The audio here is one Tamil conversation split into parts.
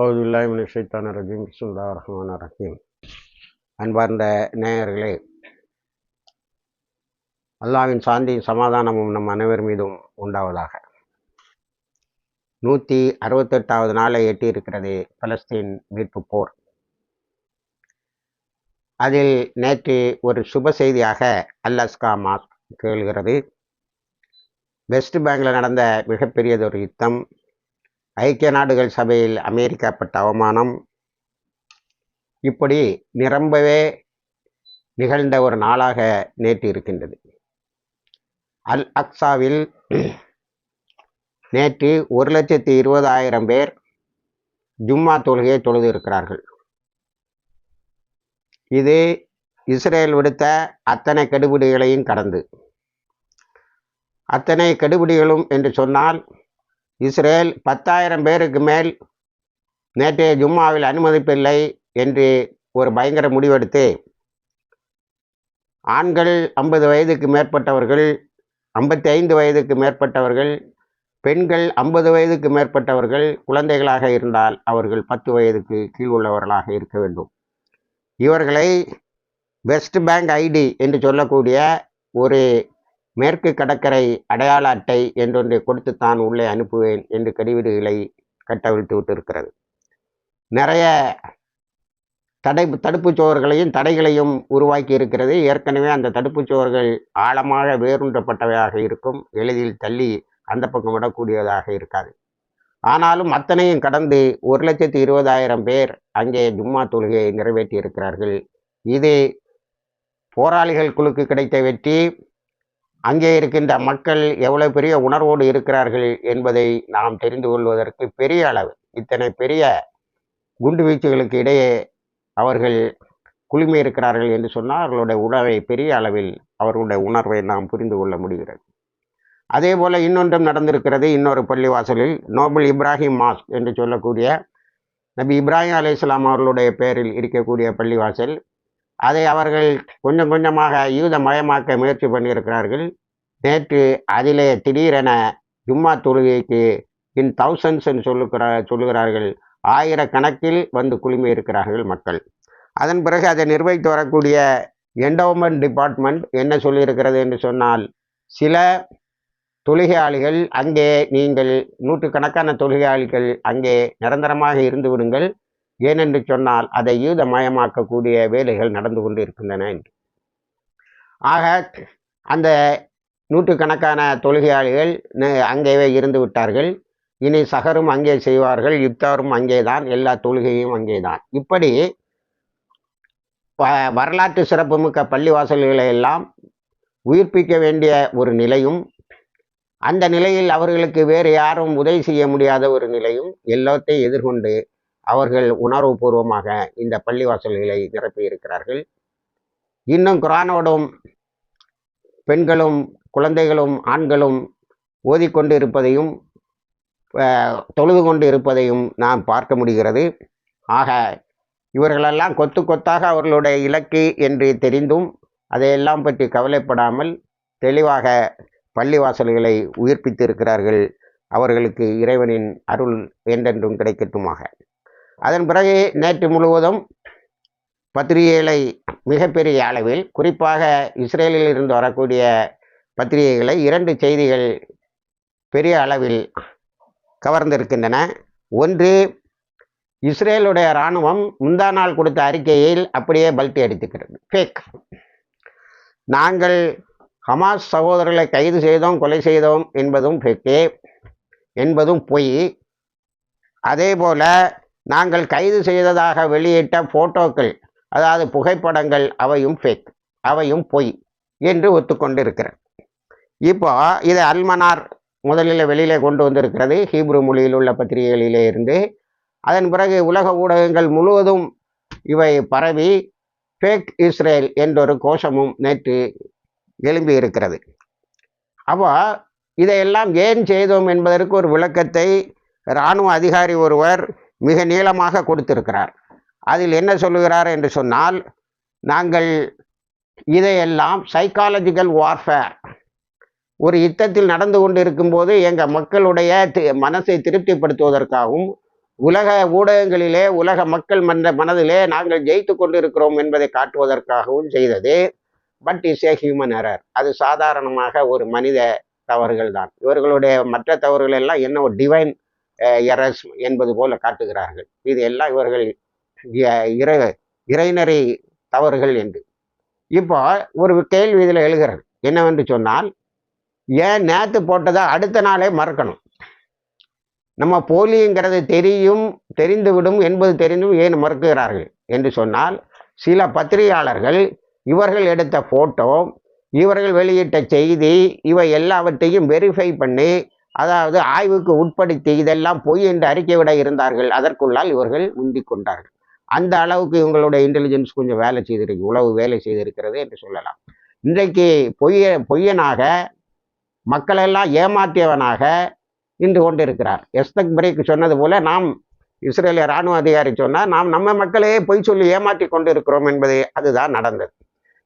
அவுதுல்லாஹிமின் ஷைத்தான ரஜீம் சுல்லா ரஹ்மான் ரஹீம் அன்பார்ந்த நேயர்களே அல்லாவின் சாந்தியும் சமாதானமும் நம் அனைவர் மீதும் உண்டாவதாக. நூற்றி அறுபத்தெட்டாவது நாளை எட்டியிருக்கிறது பலஸ்தீன் மீட்பு போர். அதில் நேற்று ஒரு சுப செய்தியாக அல்லஸ்கா மாஸ்க் கேள்கிறது. வெஸ்ட் பேங்கில் நடந்த மிகப்பெரியதொரு யுத்தம் ஐக்கிய நாடுகள் சபையில் அமெரிக்கா பட்ட அவமானம் இப்படி நிரம்பவே நிகழ்ந்த ஒரு நாளாக நேற்று இருக்கின்றது. அல் அக்ஸாவில் நேற்று ஒரு லட்சத்தி இருபதாயிரம் பேர் ஜும்மா தொழுகையை தொழுது இருக்கிறார்கள். இது இஸ்ரேல் விடுத்த அத்தனை கெடுபிடிகளையும் கடந்து. அத்தனை கெடுபிடிகளும் என்று சொன்னால் இஸ்ரேல் பத்தாயிரம் பேருக்கு மேல் நேற்றைய ஜும்மாவில் அனுமதிப்பில்லை என்று ஒரு பயங்கர முடிவெடுத்து ஆண்கள் ஐம்பது வயதுக்கு மேற்பட்டவர்கள் ஐம்பத்தி ஐந்து வயதுக்கு மேற்பட்டவர்கள் பெண்கள் ஐம்பது வயதுக்கு மேற்பட்டவர்கள் குழந்தைகளாக இருந்தால் அவர்கள் பத்து வயதுக்கு கீழ் உள்ளவர்களாக இருக்க வேண்டும். இவர்களை வெஸ்ட் பேங்க் ஐடி என்று சொல்லக்கூடிய ஒரு மேற்கு கடற்கரை அடையாள அட்டை என்றொன்றை கொடுத்து தான் உள்ளே அனுப்புவேன் என்று கடிவீடுகளை கட்டவிழ்த்து விட்டிருக்கிறது. நிறைய தடை தடுப்புச் சுவர்களையும் தடைகளையும் உருவாக்கி இருக்கிறது. ஏற்கனவே அந்த தடுப்புச் சுவர்கள் ஆழமாக வேரூன்றப்பட்டவையாக இருக்கும். எளிதில் தள்ளி அந்த பக்கம் விடக்கூடியதாக இருக்காது. ஆனாலும் அத்தனையும் கடந்து ஒரு லட்சத்தி இருபதாயிரம் பேர் அங்கே ஜும்மா தொழுகையை நிறைவேற்றி இருக்கிறார்கள் இது போராளிகள் குழுக்கு கிடைத்த வெற்றி. அங்கே இருக்கின்ற மக்கள் எவ்வளவு பெரிய உணர்வோடு இருக்கிறார்கள் என்பதை நாம் தெரிந்து கொள்வதற்கு பெரிய அளவு இத்தனை பெரிய குண்டு வீச்சுகளுக்கு இடையே அவர்கள் குளுமை இருக்கிறார்கள் என்று சொன்னால் அவர்களுடைய உணவை பெரிய அளவில் அவர்களுடைய உணர்வை நாம் புரிந்து கொள்ள முடிகிறது. அதே போல் இன்னொன்றும் நடந்திருக்கிறது இன்னொரு பள்ளிவாசலில் நோபல் இப்ராஹிம் மாஸ் என்று சொல்லக்கூடிய நபி இப்ராஹிம் அலி இஸ்லாம் அவர்களுடைய பெயரில் இருக்கக்கூடிய பள்ளிவாசல் அதை அவர்கள் கொஞ்சம் கொஞ்சமாக யூத மயமாக்க முயற்சி பண்ணியிருக்கிறார்கள். நேற்று அதிலே திடீரென ஜும்மா தொழுகைக்கு இன் தௌசண்ட்ஸ் என்று சொல்லுகிற சொல்லுகிறார்கள். ஆயிரக்கணக்கில் வந்து குழுமி இருக்கிறார்கள் மக்கள். அதன் பிறகு அதை நிர்வகித்து வரக்கூடிய என்டோமெண்ட் டிபார்ட்மெண்ட் என்ன சொல்லியிருக்கிறது என்று சொன்னால் சில தொழுகையாளிகள் அங்கே நீங்கள் நூற்றுக்கணக்கான தொழுகையாளிகள் அங்கே நிரந்தரமாக இருந்து விடுங்கள். ஏனென்று சொன்னால் அதை யூதமயமாக்கக்கூடிய வேலைகள் நடந்து கொண்டு இருக்கின்றன என்று. ஆக அந்த நூற்றுக்கணக்கான தொழுகையாளிகள் அங்கேயே இருந்து விட்டார்கள். இனி சகரும் அங்கே செய்வார்கள் யுத்தாரும் அங்கே தான் எல்லா தொழுகையும் அங்கே தான் இப்படி வரலாற்று சிறப்புமிக்க பள்ளிவாசல்களை எல்லாம் உயிர்ப்பிக்க வேண்டிய ஒரு நிலையும் அந்த நிலையில் அவர்களுக்கு வேறு யாரும் உதவி செய்ய முடியாத ஒரு நிலையும் எல்லாத்தையும் எதிர்கொண்டு அவர்கள் உணர்வுபூர்வமாக இந்த பள்ளிவாசல்களை நிரப்பி இருக்கிறார்கள். இன்னும் குரானோடும் பெண்களும் குழந்தைகளும் ஆண்களும் ஓதிக்கொண்டு இருப்பதையும் தொழுது கொண்டு இருப்பதையும் நாம் பார்க்க முடிகிறது. ஆக இவர்களெல்லாம் கொத்து கொத்தாக அவர்களுடைய இலக்கு என்று தெரிந்தும் அதையெல்லாம் பற்றி கவலைப்படாமல் தெளிவாக பள்ளிவாசல்களை உயிர்ப்பித்து இருக்கிறார்கள் அவர்களுக்கு இறைவனின் அருள் என்றென்றும் கிடைக்கட்டுமாக. அதன் பிறகு நேற்று முழுவதும் பத்திரிகைகளை மிகப்பெரிய அளவில் குறிப்பாக இஸ்ரேலில் இருந்து வரக்கூடிய பத்திரிகைகளை இரண்டு செய்திகள் பெரிய அளவில் கவர்ந்திருக்கின்றன. ஒன்று இஸ்ரேலுடைய இராணுவம் முந்தா நாள் கொடுத்த அறிக்கையில் அப்படியே பல்ட்டி அடித்துக்கிறது. ஃபேக் நாங்கள் ஹமாஸ் சகோதரர்களை கைது செய்தோம் கொலை செய்தோம் என்பதும் ஃபேக்கே என்பதும் பொய். அதே போல் நாங்கள் கைது செய்ததாக வெளியிட்ட ஃபோட்டோக்கள் அதாவது புகைப்படங்கள் அவையும் ஃபேக் அவையும் பொய் என்று ஒத்துக்கொண்டிருக்கிறேன் இப்போ இது அல்மனார் முதலில் வெளியிலே கொண்டு வந்திருக்கிறது. ஹீப்ரு மொழியில் உள்ள பத்திரிகைகளிலே இருந்து. அதன் பிறகு உலக ஊடகங்கள் முழுவதும் இவை பரவி ஃபேக் இஸ்ரேல் என்றொரு கோஷமும் நேற்று எழும்பி இருக்கிறது. அப்போ இதையெல்லாம் ஏன் செய்தோம் என்பதற்கு ஒரு விளக்கத்தை இராணுவ அதிகாரி ஒருவர் மிக நீளமாக கொடுத்திருக்கிறார். அதில் என்ன சொல்லுகிறார் என்று சொன்னால் நாங்கள் இதையெல்லாம் சைக்காலஜிக்கல் வார்ஃபேர் ஒரு யுத்தத்தில் நடந்து கொண்டு இருக்கும்போது எங்கள் மக்களுடைய மனசை திருப்திப்படுத்துவதற்காகவும் உலக ஊடகங்களிலே உலக மக்கள் மன்ற மனதிலே நாங்கள் ஜெயித்து கொண்டிருக்கிறோம் என்பதை காட்டுவதற்காகவும் செய்தது. But is a human error அது சாதாரணமாக ஒரு மனித தவறுகள் தான் இவர்களுடைய மற்ற தவறுகள் எல்லாம் என்ன ஒரு டிவைன் எரஸ் என்பது போல காட்டுகிறார்கள் இது எல்லாம் இவர்கள் இறை இறைநரை தவறுகள் என்று இப்போ ஒரு கேள்வி இதில் எழுகிறது என்னவென்று சொன்னால் ஏன் நேற்று போட்டதை அடுத்த நாளே மறக்கணும் நம்ம போலிங்கிறது தெரியும் தெரிந்துவிடும் என்பது தெரிந்தும் ஏன் மறுக்கிறார்கள் என்று சொன்னால் சில பத்திரிகையாளர்கள் இவர்கள் எடுத்த போட்டோ இவர்கள் வெளியிட்ட செய்தி இவை எல்லாவற்றையும் வெரிஃபை பண்ணி அதாவது ஆய்வுக்கு உட்படுத்தி இதெல்லாம் பொய் என்று அறிக்கை விட இருந்தார்கள். அதற்குள்ளால் இவர்கள் முந்திக் கொண்டார்கள். அந்த அளவுக்கு இவங்களுடைய இன்டெலிஜென்ஸ் கொஞ்சம் வேலை செய்திருக்கு உளவு வேலை செய்திருக்கிறது என்று சொல்லலாம். இன்றைக்கு பொய்ய பொய்யனாக மக்களெல்லாம் ஏமாற்றியவனாக நின்று கொண்டிருக்கிறார். எஸ்தக் பிரேக் சொன்னது போல நாம் இஸ்ரேலிய இராணுவ அதிகாரி சொன்னால் நாம் நம்ம மக்களையே பொய் சொல்லி ஏமாற்றி கொண்டிருக்கிறோம் என்பது அதுதான் நடந்தது.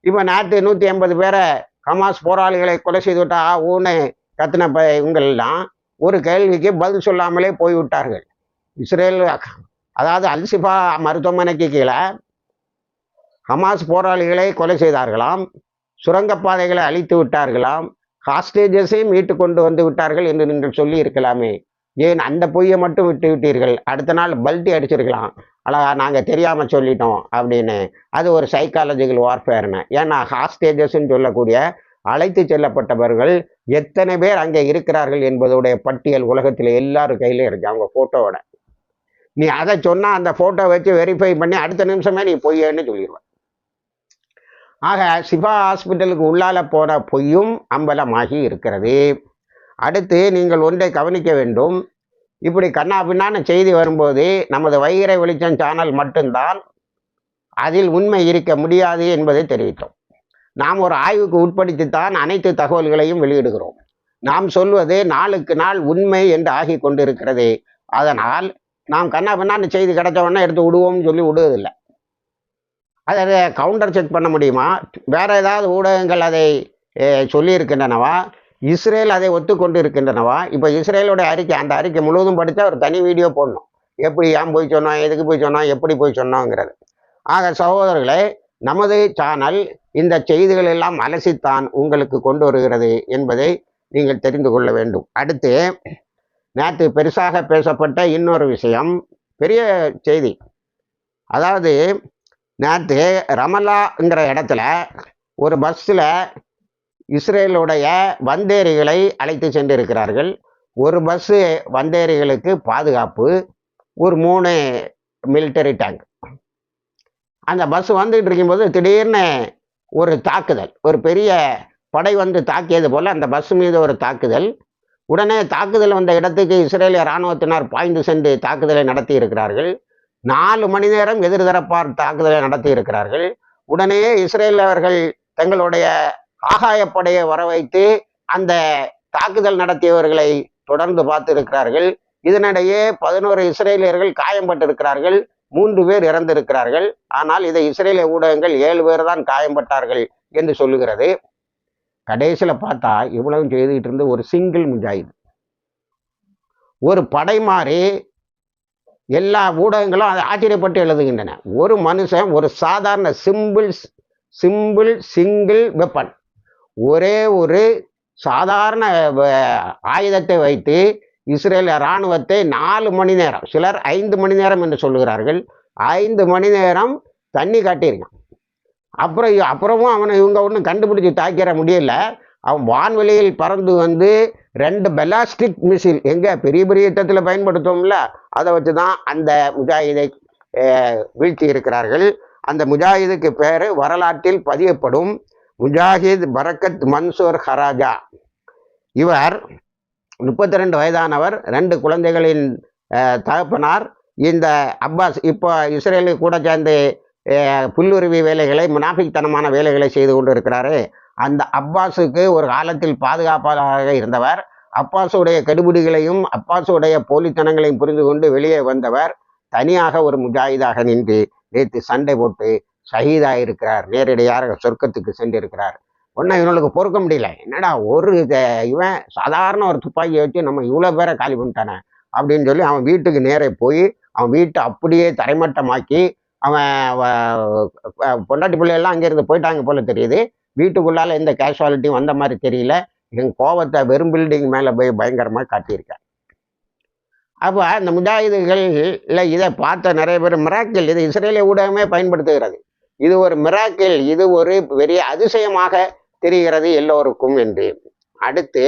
இப்போ நேற்று நூற்றி எண்பது பேரை ஹமாஸ் போராளிகளை கொலை செய்து விட்டா ஆ, ஊன்னு கத்தின இவங்கள்லாம் இவங்கெல்லாம் ஒரு கேள்விக்கு பதில் சொல்லாமலே போய்விட்டார்கள். இஸ்ரேல் அதாவது அல்சிஃபா மருத்துவமனைக்கு கீழே ஹமாஸ் போராளிகளை கொலை செய்தார்களாம். சுரங்கப்பாதைகளை அழித்து விட்டார்களாம். ஹாஸ்டேஜஸையும் மீட்டு கொண்டு வந்து விட்டார்கள் என்று நீங்கள் சொல்லி இருக்கலாமே. ஏன் அந்த பொய்யை மட்டும் விட்டு விட்டீர்கள்? அடுத்த நாள் பல்ட்டி அடிச்சிருக்கலாம். அழகா நாங்கள் தெரியாமல் சொல்லிட்டோம் அப்படின்னு. அது ஒரு சைக்காலஜிக்கல் வார்ஃபேர்னு ஏன்னா ஹாஸ்டேஜஸ்ன்னு சொல்லக்கூடிய அழைத்து செல்லப்பட்டவர்கள் எத்தனை பேர் அங்கே இருக்கிறார்கள் என்பதுடைய பட்டியல் உலகத்தில் எல்லாரும் கையிலையும் இருக்கு. அவங்க ஃபோட்டோவோட நீ அதை சொன்னால் அந்த ஃபோட்டோ வச்சு வெரிஃபை பண்ணி அடுத்த நிமிஷமே நீ பொய்யன்னு சொல்லிடுவேன் ஆக சிவா ஹாஸ்பிட்டலுக்கு உள்ளால போன பொய்யும் அம்பலமாகி இருக்கிறது. அடுத்து நீங்கள் ஒன்றை கவனிக்க வேண்டும். இப்படி கண்ணா பின்னான செய்தி வரும்போது நமது வைகரை வெளிச்சம் சேனல் மட்டும்தான் அதில் உண்மை இருக்க முடியாது என்பதை தெரிவித்தோம். நாம் ஒரு ஆய்வுக்கு உட்படுத்தித்தான் அனைத்து தகவல்களையும் வெளியிடுகிறோம். நாம் சொல்வது நாளுக்கு நாள் உண்மை என்று ஆகி கொண்டிருக்கிறது. அதனால் நாம் கண்ணா பின்னான்னு செய்தி கிடைச்ச உடனே எடுத்து விடுவோம்னு சொல்லி விடுவதில்லை. அதை கவுண்டர் செக் பண்ண முடியுமா? வேற ஏதாவது ஊடகங்கள் அதை சொல்லியிருக்கின்றனவா? இஸ்ரேல் அதை ஒத்துக்கொண்டு இருக்கின்றனவா இப்போ இஸ்ரேலோட அறிக்கை அந்த அறிக்கை முழுவதும் படித்தா ஒரு தனி வீடியோ போடணும். எப்படி ஏன் போய் சொன்னோம் எதுக்கு போய் சொன்னோம் எப்படி போய் சொன்னோங்கிறது. ஆக சகோதரர்களே நமது சேனல் இந்த செய்திகள் எல்லாம் அலசித்தான் உங்களுக்கு கொண்டு வருகிறது என்பதை நீங்கள் தெரிந்து கொள்ள வேண்டும். அடுத்து நேற்று பெருசாக பேசப்பட்ட இன்னொரு விஷயம் பெரிய செய்தி. அதாவது நேற்று ரமலாங்கிற இடத்துல ஒரு பஸ்ஸில் இஸ்ரேலுடைய வந்தேரிகளை அழைத்து சென்றிருக்கிறார்கள். ஒரு பஸ்ஸு வந்தேரிகளுக்கு பாதுகாப்பு ஒரு மூணு மிலிட்டரி டேங்க் அந்த பஸ் வந்துகிட்டு இருக்கும்போது திடீர்னு ஒரு தாக்குதல். ஒரு பெரிய படை வந்து தாக்கியது போல் அந்த பஸ் மீது ஒரு தாக்குதல். உடனே தாக்குதல் வந்த இடத்துக்கு இஸ்ரேலிய இராணுவத்தினர் பாய்ந்து சென்று தாக்குதலை நடத்தி இருக்கிறார்கள் நாலு மணி நேரம் எதிர்தரப்பார் தாக்குதலை நடத்தி இருக்கிறார்கள் உடனே இஸ்ரேலவர்கள் தங்களுடைய ஆகாயப்படையை வர வைத்து அந்த தாக்குதல் நடத்தியவர்களை தொடர்ந்து பார்த்து இருக்கிறார்கள் இதனிடையே பதினோரு இஸ்ரேலியர்கள் காயம்பட்டிருக்கிறார்கள். மூன்று பேர் இறந்திருக்கிறார்கள். ஆனால் இதை இஸ்ரேலிய ஊடகங்கள் ஏழு பேர் தான் காயம்பட்டார்கள் என்று சொல்லுகிறது. கடைசியில் பார்த்தா இவ்வளவு செய்துகிட்டு இருந்து ஒரு சிங்கிள் முஜாஹித். ஒரு படை மாறி எல்லா ஊடகங்களும் அதை ஆச்சரியப்பட்டு எழுதுகின்றன. ஒரு மனுஷன் ஒரு சாதாரண சிம்பிள் சிம்பிள் சிங்கிள் வெப்பன். ஒரே ஒரு சாதாரண ஆயுதத்தை வைத்து இஸ்ரேல் இராணுவத்தை நாலு மணி நேரம் சிலர் ஐந்து மணி நேரம் என்று சொல்லுகிறார்கள். ஐந்து மணி நேரம் தண்ணி காட்டியிருக்கான். அப்புறம் அப்புறமும் அவனை இவங்க ஒன்றும் கண்டுபிடிச்சி தாக்கிற முடியல. அவன் வான்வெளியில் பறந்து வந்து ரெண்டு பெலாஸ்டிக் மிசில் எங்கே பெரிய பெரிய யுத்தத்தில் பயன்படுத்துவோம்ல அதை வச்சு தான் அந்த முஜாஹிதை வீழ்த்தி இருக்கிறார்கள். அந்த முஜாஹிதுக்கு பேர் வரலாற்றில் பதியப்படும் முஜாஹித் பரக்கத் மன்சூர் ஹராஜா. இவர் முப்பத்தி ரெண்டு வயதானவர் ரெண்டு குழந்தைகளின் தகப்பனார். இந்த அப்பாஸ் இப்போ இஸ்ரேலுக்கு கூட சேர்ந்து புல்லுருவி வேலைகளை முனாஃபிக்தனமான வேலைகளை செய்து கொண்டு இருக்கிறாரு அந்த அப்பாஸுக்கு ஒரு காலத்தில் பாதுகாப்பாளராக இருந்தவர். அப்பாஸுடைய கெடுபிடிகளையும் அப்பாஸுடைய போலித்தனங்களையும் புரிந்து கொண்டு வெளியே வந்தவர். தனியாக ஒரு முஜாஹிதாக நின்று நேற்று சண்டை போட்டு ஷஹீதாக இருக்கிறார் நேரடியாக சொர்க்கத்துக்கு சென்றிருக்கிறார். ஒன்றும் இவனுக்கு பொறுக்க முடியல. என்னடா ஒரு இவன் சாதாரண ஒரு துப்பாக்கியை வச்சு நம்ம இவ்வளோ பேரை காலி பண்ணிட்டானே அப்படின்னு சொல்லி அவன் வீட்டுக்கு நேரே போய் அவன் வீட்டை அப்படியே தரைமட்டமாக்கி அவன் பொண்டாட்டி பிள்ளையெல்லாம் அங்கேருந்து போயிட்டாங்க போல தெரியுது. வீட்டுக்குள்ளால எந்த கேஷுவாலிட்டியும் வந்த மாதிரி தெரியல. என் கோவத்தை வெறும் பில்டிங் மேலே போய் பயங்கரமாக காட்டியிருக்கேன் அப்போ அந்த இல்லை இதை பார்த்த நிறைய பேர் மிராக்கிள் இது இஸ்ரேலிய ஊடகமே பயன்படுத்துகிறது. இது ஒரு மிராக்கில் இது ஒரு பெரிய அதிசயமாக தெரிகிறது எல்லோருக்கும் என்று. அடுத்து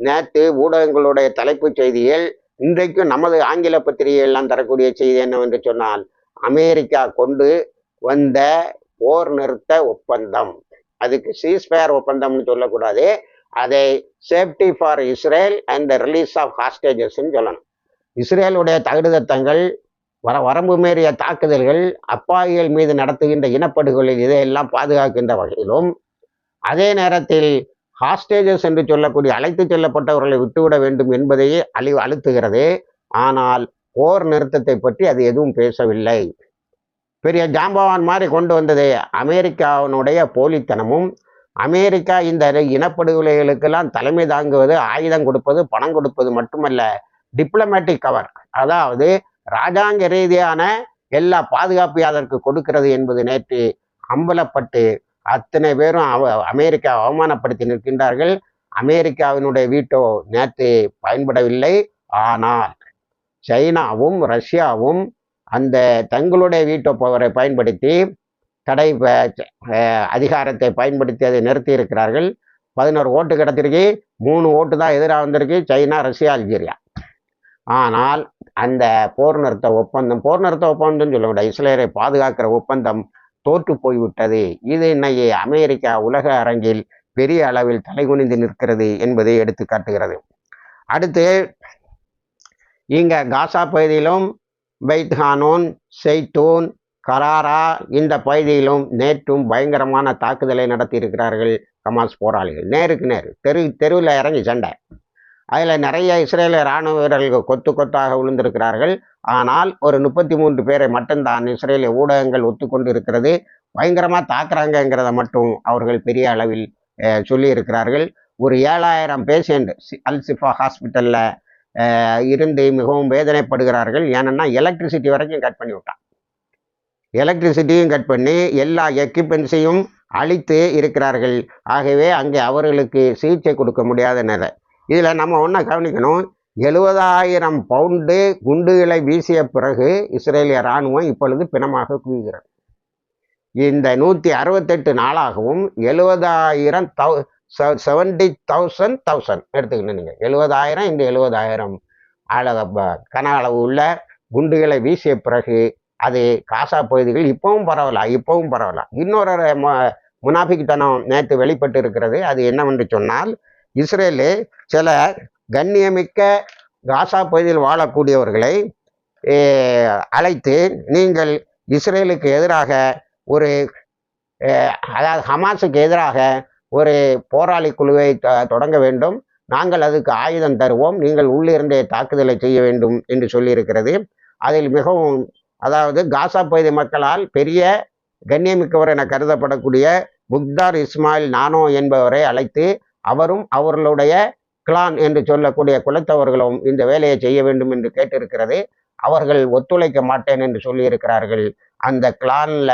நேற்று ஊடகங்களுடைய தலைப்புச் செய்திகள் இன்றைக்கும் நமது ஆங்கில பத்திரிகை எல்லாம் தரக்கூடிய செய்தி என்னவென்று சொன்னால் அமெரிக்கா கொண்டு வந்த போர் நிறுத்த ஒப்பந்தம். அதுக்கு சீஸ்பயர் ஒப்பந்தம்னு சொல்லக்கூடாது. அதை safety for Israel and release of ஹாஸ்டேஜஸ்ன்னு சொல்லணும். இஸ்ரேலுடைய தகுதத்தங்கள் வர வரம்பு மீறிய தாக்குதல்கள் அப்பாவிகள் மீது நடத்துகின்ற இனப்படுகொலை இதையெல்லாம் பாதுகாக்கின்ற வகையிலும் அதே நேரத்தில் ஹாஸ்டேஜஸ் என்று சொல்லக்கூடிய அழைத்துச் செல்லப்பட்டவர்களை விட்டுவிட வேண்டும் என்பதையே அழி அழுத்துகிறது. ஆனால் போர் நிறுத்தத்தை பற்றி அது எதுவும் பேசவில்லை. பெரிய ஜாம்பவான் மாதிரி கொண்டு வந்தது அமெரிக்காவினுடைய போலித்தனமும் அமெரிக்கா இந்த இனப்படுகொலைகளுக்கெல்லாம் தலைமை தாங்குவது ஆயுதம் கொடுப்பது பணம் கொடுப்பது மட்டுமல்ல டிப்ளமேட்டிக் கவர் அதாவது ராஜாங்க ரீதியான எல்லா பாதுகாப்பையும் அதற்கு கொடுக்கிறது என்பது நேற்று அம்பலப்பட்டு அத்தனை பேரும் அவ அமெரிக்கா அவமானப்படுத்தி நிற்கின்றார்கள். அமெரிக்காவினுடைய வீட்டோ நேற்று பயன்படவில்லை. ஆனால் சைனாவும் ரஷ்யாவும் அந்த தங்களுடைய வீட்டோ பவரை பயன்படுத்தி தடை ப- அதிகாரத்தை பயன்படுத்தி அதை நிறுத்தி இருக்கிறார்கள். பதினோரு ஓட்டு கிடத்திருக்கு. மூணு ஓட்டு தான் எதிராக வந்திருக்கு. China Russia Algeria. ஆனால் அந்த போர் நிறுத்த ஒப்பந்தம் போர் நிறுத்த ஒப்பந்தம் சொல்ல முடியாது. இஸ்ரேலை பாதுகாக்கிற ஒப்பந்தம் தோற்று போய்விட்டது. இது இன்னைக்கு அமெரிக்கா உலக அரங்கில் பெரிய அளவில் தலைகுனிந்து நிற்கிறது என்பதை எடுத்து காட்டுகிறது. அடுத்து இங்கே காசா பகுதியிலும் பைத்ஹானோன் செய்தூன் கராரா இந்த பகுதியிலும் நேற்றும் பயங்கரமான தாக்குதலை நடத்தி இருக்கிறார்கள் ஹமாஸ் போராளிகள். நேருக்கு நேர் தெரு தெருவில் இறங்கி சண்டை. அதில் நிறைய இஸ்ரேலிய இராணுவ வீரர்கள் கொத்து கொத்தாக விழுந்திருக்கிறார்கள். ஆனால் ஒரு முப்பத்தி மூன்று பேரை மட்டும்தான் இஸ்ரேலிய ஊடகங்கள் ஒத்துக்கொண்டு இருக்கிறது பயங்கரமாக தாக்குறாங்கங்கிறத மட்டும் அவர்கள் பெரிய அளவில் சொல்லி இருக்கிறார்கள் ஒரு ஏழாயிரம் பேஷண்ட் அல் சிஃபா ஹாஸ்பிட்டலில் இருந்து மிகவும் வேதனைப்படுகிறார்கள். ஏன்னா எலக்ட்ரிசிட்டி வரைக்கும் கட் பண்ணி விட்டான். எலக்ட்ரிசிட்டியும் கட் பண்ணி எல்லா எக்யூப்மெண்ட்ஸையும் அழித்து இருக்கிறார்கள். ஆகவே அங்கே அவர்களுக்கு சிகிச்சை கொடுக்க முடியாத நிலை. இதில் நம்ம ஒன்றா கவனிக்கணும். எழுபதாயிரம் பவுண்டு குண்டுகளை வீசிய பிறகு இஸ்ரேலிய இராணுவம் இப்பொழுது பிணமாக குவிகிறது. இந்த நூற்றி அறுபத்தெட்டு நாளாகவும் எழுபதாயிரம் தௌ செவன்டி தௌசண்ட் தௌசண்ட் எடுத்துக்கணும் நீங்கள் எழுபதாயிரம் இந்த எழுபதாயிரம் அளவு கன அளவு உள்ள குண்டுகளை வீசிய பிறகு அது காசா பகுதிகள் இப்பவும் பரவலா இப்பவும் பரவல. இன்னொரு மு- முனாஃபிக்தனம் நேற்று வெளிப்பட்டு இருக்கிறது அது என்னவென்று சொன்னால் இஸ்ரேலு சில கண்ணியமிக்க காசா பகுதியில் வாழக்கூடியவர்களை அழைத்து நீங்கள் இஸ்ரேலுக்கு எதிராக ஒரு அதாவது ஹமாஸுக்கு எதிராக ஒரு போராளி குழுவை த- தொடங்க வேண்டும். நாங்கள் அதுக்கு ஆயுதம் தருவோம். நீங்கள் உள்ளிருந்தே தாக்குதலை செய்ய வேண்டும் என்று சொல்லியிருக்கிறது. அதில் மிகவும் அதாவது காசா பகுதி மக்களால் பெரிய கண்ணியமிக்கவர் என கருதப்படக்கூடிய முக்தார் இஸ்மாயில் நானோ என்பவரை அழைத்து அவரும் அவர்களுடைய கிளான் என்று சொல்லக்கூடிய குலத்தவர்களும் இந்த வேலையை செய்ய வேண்டும் என்று கேட்டிருக்கிறது. அவர்கள் ஒத்துழைக்க மாட்டேன் என்று சொல்லியிருக்கிறார்கள். அந்த கிளான்ல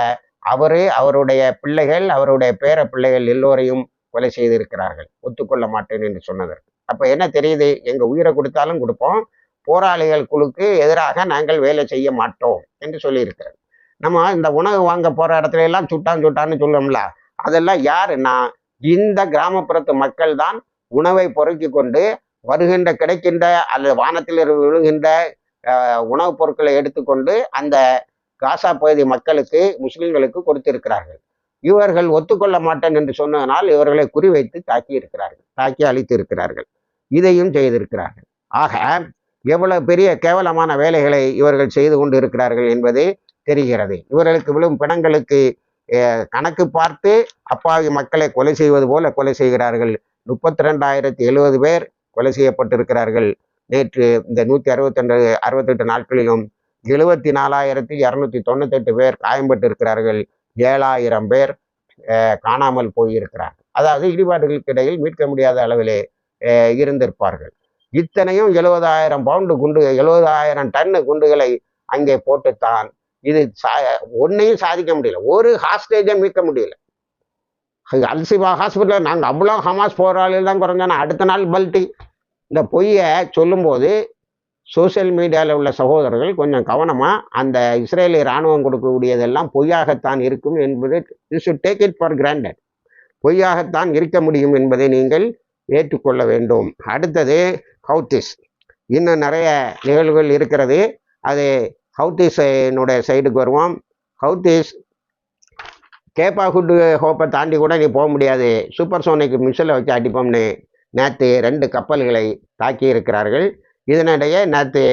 அவரே அவருடைய பிள்ளைகள் அவருடைய பேர பிள்ளைகள் எல்லோரையும் கொலை செய்திருக்கிறார்கள். ஒத்துக்கொள்ள மாட்டேன் என்று சொன்னதற்கு. அப்ப என்ன தெரியுது? எங்க உயிரை கொடுத்தாலும் கொடுப்போம். போராளிகள் குழுக்கு எதிராக நாங்கள் வேலை செய்ய மாட்டோம் என்று சொல்லியிருக்கிறது நம்ம இந்த உணவு வாங்க போற இடத்துல எல்லாம் சுட்டான் சுட்டான்னு சொல்லுவோம்ல அதெல்லாம் யாருன்னா இந்த கிராமப்புறத்து மக்கள் தான் உணவை பொறுக்கி கொண்டு வருகின்ற கிடைக்கின்ற அல்லது வானத்தில் இருந்து விழுகின்ற உணவுப் பொருட்களை எடுத்துக்கொண்டு அந்த காசா பகுதி மக்களுக்கு முஸ்லிம்களுக்கு கொடுத்திருக்கிறார்கள். இவர்கள் ஒத்துக்கொள்ள மாட்டேன் என்று சொன்னதனால் இவர்களை குறிவைத்து தாக்கி இருக்கிறார்கள் தாக்கி அழித்து இருக்கிறார்கள் இதையும் செய்திருக்கிறார்கள். ஆக எவ்வளவு பெரிய கேவலமான வேலைகளை இவர்கள் செய்து கொண்டு இருக்கிறார்கள் என்பது தெரிகிறது. இவர்களுக்கு விழும் பிணங்களுக்கு கணக்கு பார்த்து அப்பாவி மக்களை கொலை செய்வது போல கொலை செய்கிறார்கள் முப்பத்தி ரெண்டாயிரத்தி எழுபது பேர் கொலை செய்யப்பட்டிருக்கிறார்கள். நேற்று இந்த நூற்றி அறுபத்தெண்டு அறுபத்தெட்டு நாட்களிலும் எழுபத்தி நாலாயிரத்தி இரநூத்தி தொண்ணூத்தெட்டு பேர் காயம்பட்டிருக்கிறார்கள். ஏழாயிரம் பேர் காணாமல் போயிருக்கிறார்கள். அதாவது இடிபாடுகளுக்கு இடையில் மீட்க முடியாத அளவிலே இருந்திருப்பார்கள். இத்தனையும் எழுபதாயிரம் பவுண்டு குண்டு எழுபதாயிரம் டன்னு குண்டுகளை அங்கே போட்டுத்தான் இது சா ஒன்றையும் சாதிக்க முடியல. ஒரு ஹாஸ்டேஜை மீட்க முடியல. அல்சிபா ஹாஸ்பிட்டலில் நாங்கள் அவ்வளோ ஹமாஸ் போராளிகள் தான் குறைஞ்சோன்னா அடுத்த நாள் பல்ட்டி. இந்த பொய்யை சொல்லும்போது சோஷியல் மீடியாவில் உள்ள சகோதரர்கள் கொஞ்சம் கவனமாக அந்த இஸ்ரேலி இராணுவம் கொடுக்கக்கூடியதெல்லாம் பொய்யாகத்தான் இருக்கும் என்பது you should take it for granted பொய்யாகத்தான் இருக்க முடியும் என்பதை நீங்கள் ஏற்றுக்கொள்ள வேண்டும். அடுத்தது ஹவுத்திஸ் இன்னும் நிறைய நிகழ்வுகள் இருக்கிறது. அது ஹவுத்திஸினுடைய சைடுக்கு வருவோம். ஹவுத்திஸ் கேப்பா ஹுட்டு ஹோப்பை தாண்டி கூட நீ போக முடியாது. சூப்பர் சோனிக் மிஷிலை வச்சு அடிப்போம்னு நேற்று ரெண்டு கப்பல்களை தாக்கி இருக்கிறார்கள் இதனிடையே நேற்று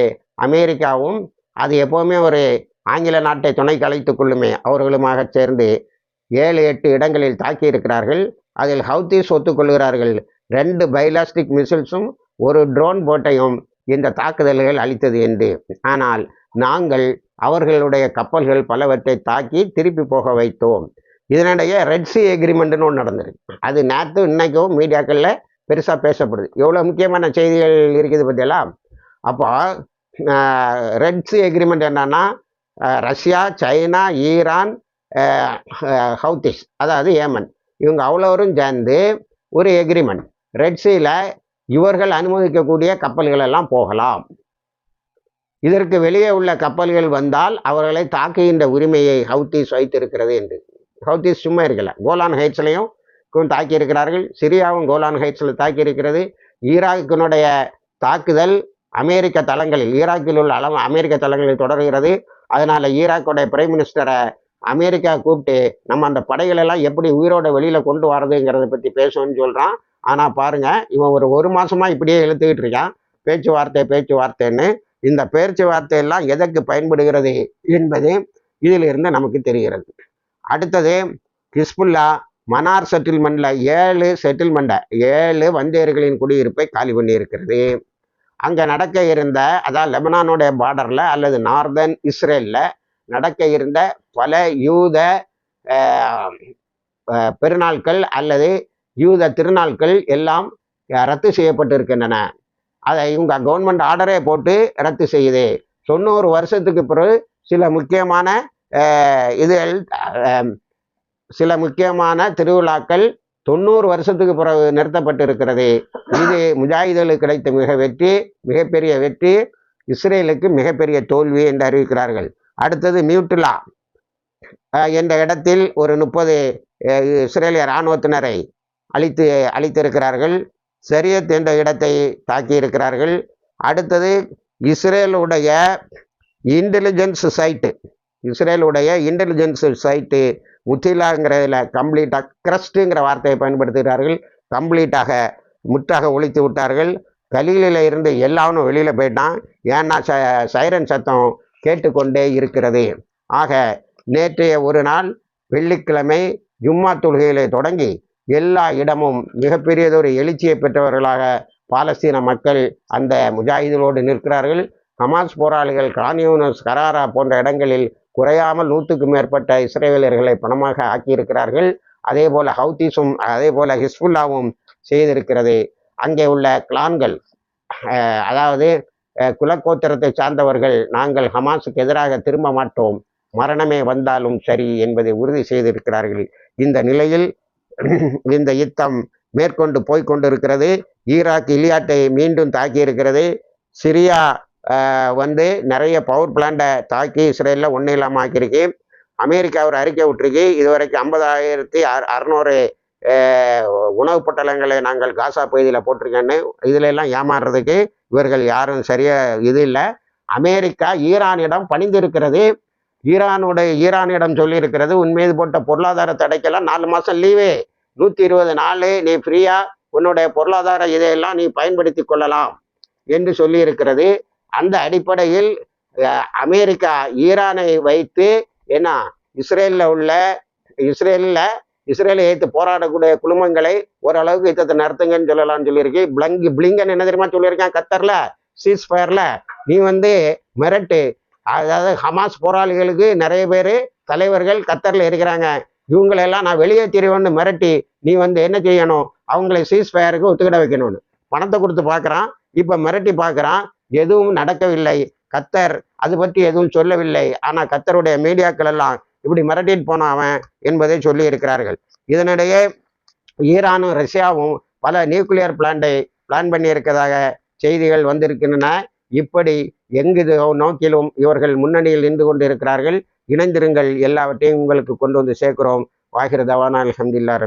அமெரிக்காவும் அது எப்போவுமே ஒரு ஆங்கில நாட்டை துணை கலைத்து கொள்ளுமே அவர்களுமாக சேர்ந்து ஏழு எட்டு இடங்களில் தாக்கி இருக்கிறார்கள் அதில் ஹவுத்தீஸ் ஒத்துக்கொள்கிறார்கள். ரெண்டு பைலாஸ்டிக் மிசில்ஸும் ஒரு ட்ரோன் போட்டையும் இந்த தாக்குதல்கள் அளித்தது என்று. ஆனால் நாங்கள் அவர்களுடைய கப்பல்கள் பலவற்றை தாக்கி திருப்பி போக வைத்தோம். இதனிடையே ரெட் சி எக்ரிமெண்ட்னு ஒன்று நடந்திருக்கு. அது நேற்று இன்றைக்கும் மீடியாக்களில் பெருசாக பேசப்படுது. எவ்வளோ முக்கியமான செய்திகள் இருக்குது பற்றியெல்லாம் அப்போ ரெட் சி எக்ரிமெண்ட் என்னன்னா ரஷ்யா சைனா ஈரான் ஹவுத்திஸ் அதாவது ஏமன். இவங்க அவ்வளோரும் சேர்ந்து ஒரு எக்ரிமெண்ட் ரெட் சீல இவர்கள் அனுமதிக்கக்கூடிய கப்பல்கள் எல்லாம் போகலாம். இதற்கு வெளியே உள்ள கப்பல்கள் வந்தால் அவர்களை தாக்குகின்ற உரிமையை ஹவுத்திஸ் வைத்திருக்கிறது என்று. ஹவுதீஸ் சும்மா இருக்கல. கோலான் ஹைட்ஸ்லையும் தாக்கி இருக்கிறார்கள். சிரியாவும் கோலான் ஹைட்ஸில் தாக்கி இருக்கிறது. ஈராக்கினுடைய தாக்குதல் அமெரிக்க தளங்களில் ஈராக்கில் உள்ள அளவு அமெரிக்க தளங்களில் தொடர்கிறது. அதனால் ஈராக்குடைய பிரைம் மினிஸ்டரை அமெரிக்கா கூப்பிட்டு நம்ம அந்த படைகளெல்லாம் எப்படி உயிரோட வெளியில் கொண்டு வரதுங்கிறத பற்றி பேசணும்னு சொல்கிறான் ஆனால் பாருங்கள் இவன் ஒரு ஒரு மாதமாக இப்படியே இழுத்துக்கிட்டு இருக்கான். பேச்சுவார்த்தை பேச்சுவார்த்தைன்னு. இந்த பேச்சுவார்த்தை எல்லாம் எதற்கு பயன்படுகிறது என்பது இதிலிருந்து நமக்கு தெரிகிறது. அடுத்தது ஹிஸ்புல்லா மனார் செட்டில்மெண்ட்ல ஏழு செட்டில்மெண்ட்டை ஏழு வந்தியர்களின் குடியிருப்பை காலி பண்ணியிருக்கிறது. அங்கே நடக்க இருந்த அதாவது லெபனானுடைய பார்டரில் அல்லது நார்தன் இஸ்ரேலில் நடக்க இருந்த பல யூத பெருநாட்கள் அல்லது யூத திருநாட்கள் எல்லாம் ரத்து செய்யப்பட்டிருக்கின்றன. அதை இவங்க கவர்மெண்ட் ஆர்டரே போட்டு ரத்து செய்யுது. தொண்ணூறு வருஷத்துக்கு பிறகு சில முக்கியமான இதில் சில முக்கியமான திருவிழாக்கள் தொண்ணூறு வருஷத்துக்கு பிறகு நிறுத்தப்பட்டிருக்கிறது. இது முஜாஹிதர்களுக்கு கிடைத்த மிக வெற்றி மிகப்பெரிய வெற்றி. இஸ்ரேலுக்கு மிகப்பெரிய தோல்வி என்று அறிவிக்கிறார்கள். அடுத்தது மியூட்டிலா என்ற இடத்தில் ஒரு முப்பது இஸ்ரேலிய இராணுவத்தினரை அழித்து அழித்திருக்கிறார்கள். சரியத் என்ற இடத்தை தாக்கியிருக்கிறார்கள். அடுத்தது இஸ்ரேலுடைய இன்டெலிஜென்ஸ் சைட்டு இஸ்ரேலுடைய இன்டெலிஜென்ஸ் சைட்டு முத்திலாங்கிறதுல கம்ப்ளீட்டாக கிரஸ்ட்டுங்கிற வார்த்தையை பயன்படுத்துகிறார்கள். கம்ப்ளீட்டாக முற்றாக ஒழித்து விட்டார்கள். கலீலில் இருந்து எல்லாரும் வெளியில் போயிட்டான். ஏன்னா ச சைரன் சத்தம் கேட்டுக்கொண்டே இருக்கிறது. ஆக நேற்றைய ஒரு நாள் வெள்ளிக்கிழமை ஜும்மா தொழுகையிலே தொடங்கி எல்லா இடமும் மிகப்பெரியதொரு எழுச்சியை பெற்றவர்களாக பாலஸ்தீன மக்கள் அந்த முஜாஹிதோடு நிற்கிறார்கள். ஹமாஸ் போராளிகள் கான்யூனஸ் கராரா போன்ற இடங்களில் குறையாமல் நூற்றுக்கு மேற்பட்ட இஸ்ரேலியர்களை பணமாக ஆக்கியிருக்கிறார்கள். அதே போல ஹவுதீஸும் அதே போல ஹிஸ்புல்லாவும் செய்திருக்கிறது. அங்கே உள்ள கிளான்கள் அதாவது குலக்கோத்திரத்தை சார்ந்தவர்கள் நாங்கள் ஹமாஸுக்கு எதிராக திரும்ப மாட்டோம். மரணமே வந்தாலும் சரி என்பதை உறுதி செய்திருக்கிறார்கள். இந்த நிலையில் இந்த யுத்தம் மேற்கொண்டு போய்கொண்டிருக்கிறது ஈராக் இலியாட்டை மீண்டும் தாக்கியிருக்கிறது. சிரியா வந்து நிறைய பவர் பிளான்ட்டை தாக்கி இஸ்ரேலில் ஒன்றும் இல்லாமல் ஆக்கியிருக்கு. அமெரிக்கா ஒரு அறிக்கை விட்டுருக்கு. இதுவரைக்கும் ஐம்பதாயிரத்தி அறு அறநூறு உணவுப் பொட்டலங்களை நாங்கள் காசா பகுதியில் போட்டிருக்கேன்னு இதுல எல்லாம் ஏமாறுறதுக்கு இவர்கள் யாரும் சரியாக இது இல்லை. அமெரிக்கா ஈரானிடம் பணிந்திருக்கிறது. ஈரானுடைய ஈரானிடம் சொல்லியிருக்கிறது உண்மையது போட்ட பொருளாதார தடைக்கெல்லாம் நாலு மாதம் லீவு நூற்றி இருபது நாள் நீ ஃப்ரீயாக உன்னுடைய பொருளாதார இதையெல்லாம் நீ பயன்படுத்தி கொள்ளலாம். என்று சொல்லியிருக்கிறது. அந்த அடிப்படையில் அமெரிக்கா ஈரானை வைத்து என்ன இஸ்ரேலில் உள்ள இஸ்ரேலில் இஸ்ரேலை எதிர்த்து போராடக்கூடிய குழுமங்களை ஓரளவுக்கு யுத்தத்தை நடத்துங்கன்னு சொல்லலாம்னு சொல்லியிருக்கு. பிளங் பிளிங்கன் என்ன தெரியுமா சொல்லியிருக்கேன் கத்தரில் சீஸ் ஃபயரில் நீ வந்து மிரட்டு. அதாவது ஹமாஸ் போராளிகளுக்கு நிறைய பேர் தலைவர்கள் கத்தரில் இருக்கிறாங்க. இவங்களெல்லாம் நான் வெளியே வெளியேற்றிடுவேன்னு மிரட்டி நீ வந்து என்ன செய்யணும்? அவங்களை சீஸ் ஃபயருக்கு ஒத்துக்கிட வைக்கணும்னு. பணத்தை கொடுத்து பார்க்குறான். இப்போ மிரட்டி பார்க்குறான். எதுவும் நடக்கவில்லை. கத்தர் அது பற்றி எதுவும் சொல்லவில்லை. ஆனால் கத்தருடைய மீடியாக்கள் எல்லாம் இப்படி மிரட்டிட்டு போனான் அவன் என்பதை சொல்லி இருக்கிறார்கள். இதனிடையே ஈரானும் ரஷ்யாவும் பல நியூக்ளியர் பிளான்ட்டை பிளான் பண்ணியிருக்கிறதாக செய்திகள் வந்திருக்கின்றன. இப்படி எங்கு நோக்கிலும் இவர்கள் முன்னணியில் நின்று கொண்டு இருக்கிறார்கள் இணைந்திருங்கள். எல்லாவற்றையும் உங்களுக்கு கொண்டு வந்து சேர்க்கிறோம். வாகிர தவானா. அல்ஹம்துலில்லாஹ்